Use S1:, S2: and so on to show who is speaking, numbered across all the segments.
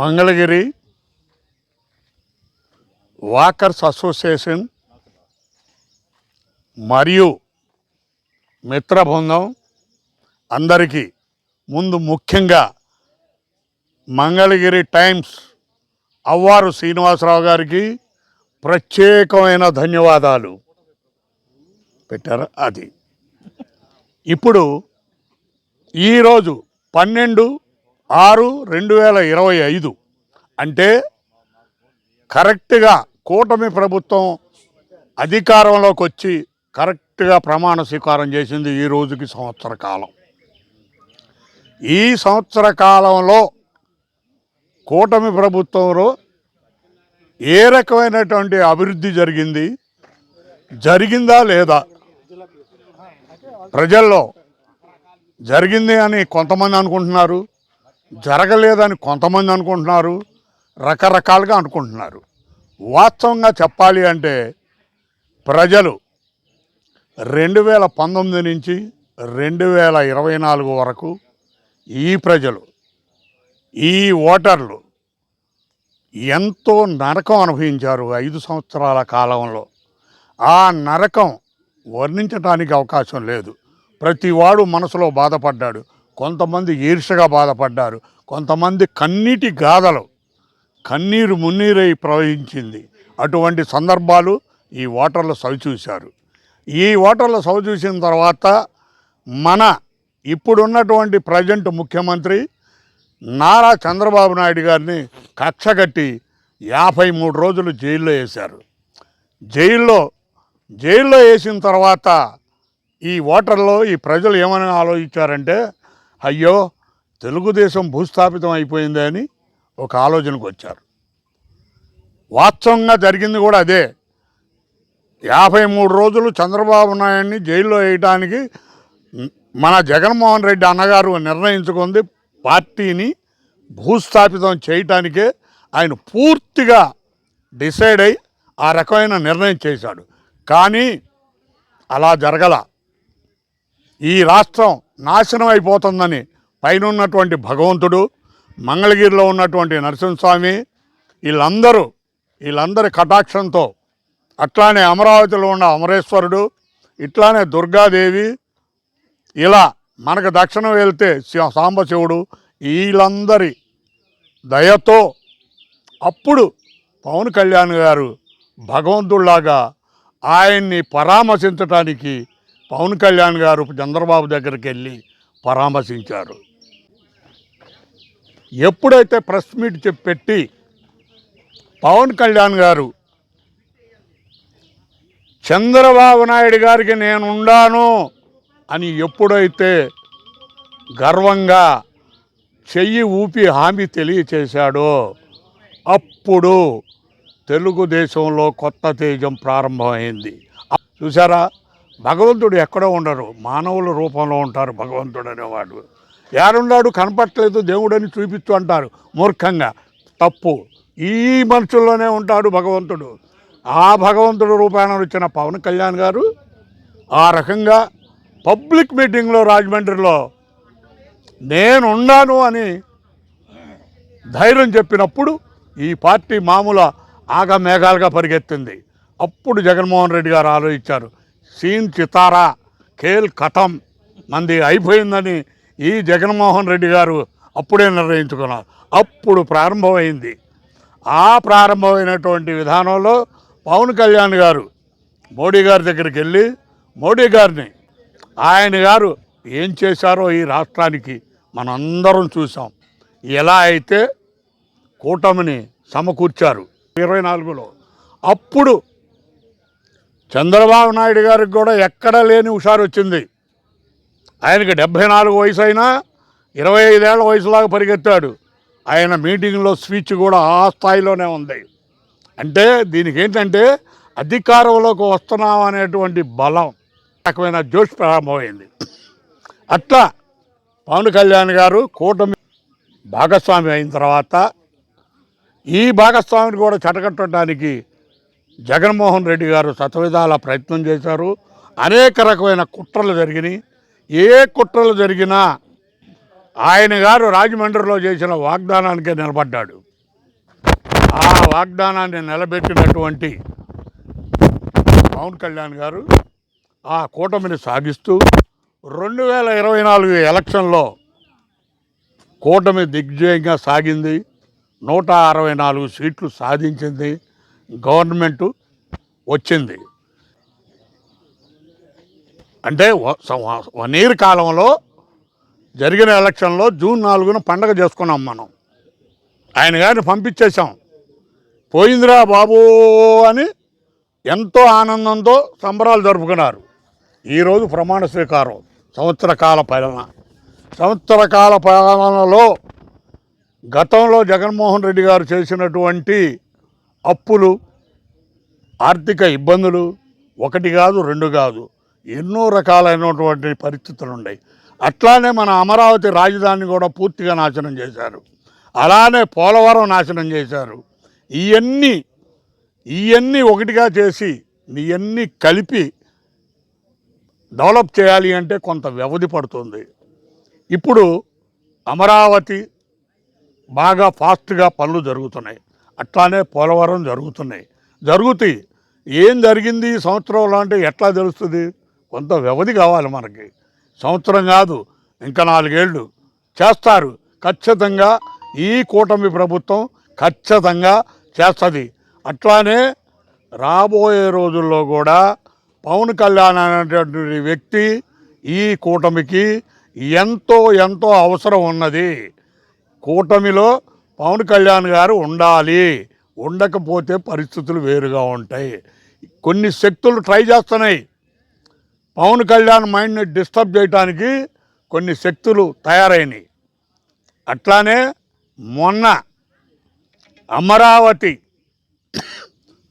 S1: Mangalagiri walkers association మరియు మిత్ర బృందం అందరికీ ముందు ముఖ్యంగా మంగళగిరి టైమ్స్ అవ్వారు శ్రీనివాసరావు గారికి ప్రత్యేకమైన ధన్యవాదాలు. పెట్టారు? అది. ఇప్పుడు ఈరోజు పన్నెండు ఆరు రెండు వేల ఇరవై ఐదు. అంటే కరెక్ట్గా కూటమి ప్రభుత్వం అధికారంలోకి వచ్చి కరెక్ట్గా ప్రమాణ స్వీకారం చేసింది ఈ రోజుకి సంవత్సర కాలం. ఈ సంవత్సర కాలంలో కూటమి ప్రభుత్వంలో ఏ రకమైనటువంటి అభివృద్ధి జరిగింది? జరిగిందా లేదా? ప్రజల్లో జరిగింది అని కొంతమంది అనుకుంటున్నారు. జరగలేదని కొంతమంది అనుకుంటున్నారు రకరకాలుగా అనుకుంటున్నారు. వాస్తవంగా చెప్పాలి అంటే ప్రజలు రెండు వేల పంతొమ్మిది నుంచి రెండు వేల ఇరవై నాలుగు వరకు ఈ ప్రజలు ఈ ఓటర్లు ఎంతో నరకం అనుభవించారు ఐదు సంవత్సరాల కాలంలో. ఆ నరకం వర్ణించడానికి అవకాశం లేదు. ప్రతివాడు మనసులో బాధపడ్డాడు. కొంతమంది ఈర్షగా బాధపడ్డారు కొంతమంది కన్నీటి గాథలు కన్నీరు మున్నీరై ప్రవహించింది. అటువంటి సందర్భాలు ఈ ఓటర్లు సవిచూశారు ఈ ఓటర్లు సవిచూసిన తర్వాత మన ఇప్పుడున్నటువంటి ప్రజెంట్ ముఖ్యమంత్రి నారా చంద్రబాబు నాయుడు గారిని కక్షగట్టి యాభై మూడు రోజులు జైల్లో వేశారు. జైల్లో జైల్లో వేసిన తర్వాత ఈ ఓటర్లో ఈ ప్రజలు ఏమని ఆలోచించారంటే అయ్యో తెలుగుదేశం భూస్థాపితం అయిపోయిందని అని ఒక ఆలోచనకు వచ్చారు. వాస్తవంగా జరిగింది కూడా అదే. యాభై మూడు రోజులు చంద్రబాబు నాయుడిని జైల్లో వేయడానికి మన జగన్మోహన్ రెడ్డి అన్నగారు నిర్ణయించుకుంది పార్టీని భూస్థాపితం చేయటానికే ఆయన పూర్తిగా డిసైడ్ అయి ఆ రకమైన నిర్ణయం చేశాడు. కానీ అలా జరగల. ఈ రాష్ట్రం నాశనం అయిపోతుందని పైన ఉన్నటువంటి భగవంతుడు మంగళగిరిలో ఉన్నటువంటి నరసింహస్వామి వీళ్ళందరూ వీళ్ళందరి కటాక్షంతో అట్లానే అమరావతిలో ఉన్న అమరేశ్వరుడు ఇట్లానే దుర్గాదేవి ఇలా మనకు దక్షిణం వెళ్తే సాంబశివుడు వీళ్ళందరి దయతో అప్పుడు పవన్ కళ్యాణ్ గారు భగవంతుడిలాగా ఆయన్ని పరామర్శించటానికి పవన్ కళ్యాణ్ గారు చంద్రబాబు దగ్గరికి వెళ్ళి పరామర్శించారు. ఎప్పుడైతే ప్రెస్ మీట్ చెప్పి పెట్టి పవన్ కళ్యాణ్ గారు చంద్రబాబు నాయుడు గారికి నేను అని ఎప్పుడైతే గర్వంగా చెయ్యి ఊపి హామీ తెలియచేశాడో అప్పుడు తెలుగుదేశంలో కొత్త తేజం ప్రారంభమైంది. చూసారా భగవంతుడు ఎక్కడో ఉండరు మానవుల రూపంలో ఉంటారు భగవంతుడు అనేవాడు. యారున్నాడు కనపట్టలేదు దేవుడని చూపిస్తూ అంటారు మూర్ఖంగా. తప్పు. ఈ మనుషుల్లోనే ఉంటాడు భగవంతుడు. ఆ భగవంతుడు రూపాయన వచ్చిన పవన్ కళ్యాణ్ గారు ఆ రకంగా పబ్లిక్ మీటింగ్లో రాజమండ్రిలో నేను ఉన్నాను అని ధైర్యం చెప్పినప్పుడు ఈ పార్టీ మామూలు ఆగ మేఘాలుగా పరిగెత్తింది. అప్పుడు జగన్మోహన్ రెడ్డి గారు ఆలోచించారు సీన్ చితారా ఖేల్ కథం మంది అయిపోయిందని ఈ జగన్మోహన్ రెడ్డి గారు అప్పుడే నిర్ణయించుకున్నారు. అప్పుడు ప్రారంభమైంది. ఆ ప్రారంభమైనటువంటి విధానంలో పవన్ కళ్యాణ్ గారు మోడీ గారి దగ్గరికి వెళ్ళి మోడీ గారిని ఆయన గారు ఏం చేశారో ఈ రాష్ట్రానికి మనందరం చూసాం ఎలా అయితే కూటమిని సమకూర్చారు. ఇరవై నాలుగులో. అప్పుడు చంద్రబాబు నాయుడు గారికి కూడా ఎక్కడా లేని హుషారు వచ్చింది ఆయనకి డెబ్భై నాలుగు వయసు అయినా ఇరవై ఐదేళ్ళ వయసులాగా పరిగెత్తాడు. ఆయన మీటింగ్లో స్పీచ్ కూడా ఆ స్థాయిలోనే ఉంది. అంటే దీనికి ఏంటంటే అధికారంలోకి వస్తున్నాం అనేటువంటి బలం రకమైన జోష్ ప్రారంభమైంది. అట్లా పవన్ కళ్యాణ్ గారు కూటమి భాగస్వామి అయిన తర్వాత ఈ భాగస్వామిని కూడా చెడగొట్టడానికి జగన్మోహన్ రెడ్డి గారు శతవిధాల ప్రయత్నం చేశారు. అనేక రకమైన కుట్రలు జరిగినాయి. ఏ కుట్రలు జరిగినా ఆయన గారు రాజమండ్రిలో చేసిన వాగ్దానానికే నిలబడ్డాడు. ఆ వాగ్దానాన్ని నిలబెట్టినటువంటి పవన్ కళ్యాణ్ గారు ఆ కూటమిని సాగిస్తూ రెండు వేల ఇరవై నాలుగు ఎలక్షన్లో కూటమి దిగ్విజయంగా సాగింది. నూట అరవై నాలుగు సీట్లు సాధించింది. గవర్నమెంటు వచ్చింది. అంటే వన్ ఇయర్ కాలంలో జరిగిన ఎలక్షన్లో జూన్ నాలుగున పండగ చేసుకున్నాం మనం. ఆయన గారిని పంపించేశాం. పోయిందిరా బాబు అని ఎంతో ఆనందంతో సంబరాలు జరుపుకున్నారు. ఈరోజు ప్రమాణ స్వీకారం సంవత్సర కాల పాలన. సంవత్సర కాల పాలనలో గతంలో జగన్మోహన్ రెడ్డి గారు చేసినటువంటి అప్పులు ఆర్థిక ఇబ్బందులు ఒకటి కాదు రెండు కాదు ఎన్నో రకాలైనటువంటి పరిస్థితులు ఉన్నాయి అట్లానే మన అమరావతి రాజధాని కూడా పూర్తిగా నాశనం చేశారు. అలానే పోలవరం నాశనం చేశారు. ఇవన్నీ ఇవన్నీ ఒకటిగా చేసి ఇవన్నీ కలిపి డెవలప్ చేయాలి అంటే కొంత వ్యవధి పడుతుంది. ఇప్పుడు అమరావతి బాగా ఫాస్ట్గా పనులు జరుగుతున్నాయి. అట్లానే పోలవరం జరుగుతున్నాయి. జరుగుతాయి. ఏం జరిగింది ఈ సంవత్సరంలో అంటే ఎట్లా తెలుస్తుంది? కొంత వ్యవధి కావాలి మనకి. సంవత్సరం కాదు ఇంకా నాలుగేళ్ళు. చేస్తారు. ఖచ్చితంగా ఈ కూటమి ప్రభుత్వం ఖచ్చితంగా చేస్తుంది. అట్లానే రాబోయే రోజుల్లో కూడా పవన్ కళ్యాణ్ అనేటువంటి వ్యక్తి ఈ కూటమికి ఎంతో ఎంతో అవసరం ఉన్నది. కూటమిలో పవన్ కళ్యాణ్ గారు ఉండాలి. ఉండకపోతే పరిస్థితులు వేరుగా ఉంటాయి. కొన్ని శక్తులు ట్రై చేస్తున్నాయి. పవన్ కళ్యాణ్ మైండ్ని డిస్టర్బ్ చేయడానికి కొన్ని శక్తులు తయారైనవి అట్లానే మొన్న అమరావతి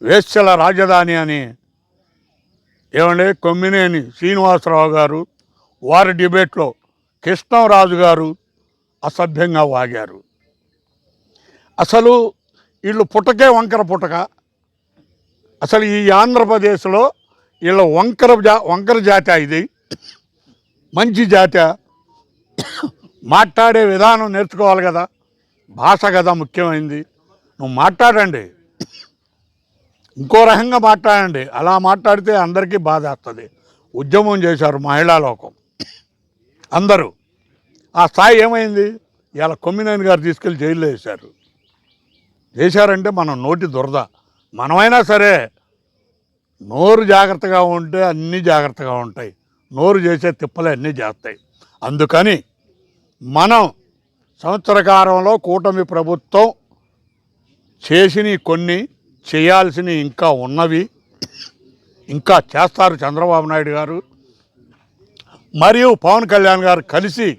S1: వేశ్యల రాజధాని అని ఏమండి కొమ్మినేని శ్రీనివాసరావు గారు వారి డిబేట్లో కృష్ణరాజు గారు అసభ్యంగా వాగారు. అసలు వీళ్ళు పుట్టకే వంకర పుట్టక అసలు ఈ ఆంధ్రప్రదేశ్లో వీళ్ళ వంకర జా వంకర జాతి ఇది. మంచి జాతి. మాట్లాడే విధానం నేర్చుకోవాలి కదా. భాష కదా ముఖ్యమైంది. నువ్వు మాట్లాడండి. ఇంకో రకంగా మాట్లాడండి. అలా మాట్లాడితే అందరికీ బాధ వస్తుంది. ఉద్యమం చేశారు మహిళా లోకం. అందరూ. ఆ స్థాయి ఏమైంది? ఇలా కొమ్మినేని గారు తీసుకెళ్ళి జైల్లో వేశారు. చేశారంటే మనం నోటి దురద. మనమైనా సరే నోరు జాగ్రత్తగా ఉంటే అన్నీ జాగ్రత్తగా ఉంటాయి. నోరు చేసే తిప్పలే అన్నీ చేస్తాయి. అందుకని మనం సంవత్సరకాలంలో కూటమి ప్రభుత్వం చేసినవి కొన్ని చేయాల్సినవి ఇంకా ఉన్నవి. ఇంకా చేస్తారు చంద్రబాబు నాయుడు గారు. మరియు పవన్ కళ్యాణ్ గారు కలిసి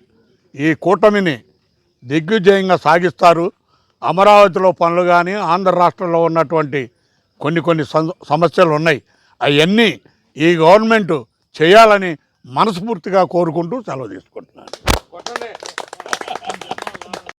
S1: ఈ కూటమిని దిగ్విజయంగా సాగిస్తారు. అమరావతిలో పనులు కానీ ఆంధ్ర రాష్ట్రంలో ఉన్నటువంటి కొన్ని కొన్ని సం- సమస్యలు ఉన్నాయి. అవన్నీ ఈ గవర్నమెంట్ చేయాలని మనస్ఫూర్తిగా కోరుకుంటూ సెలవు తీసుకుంటున్నాను.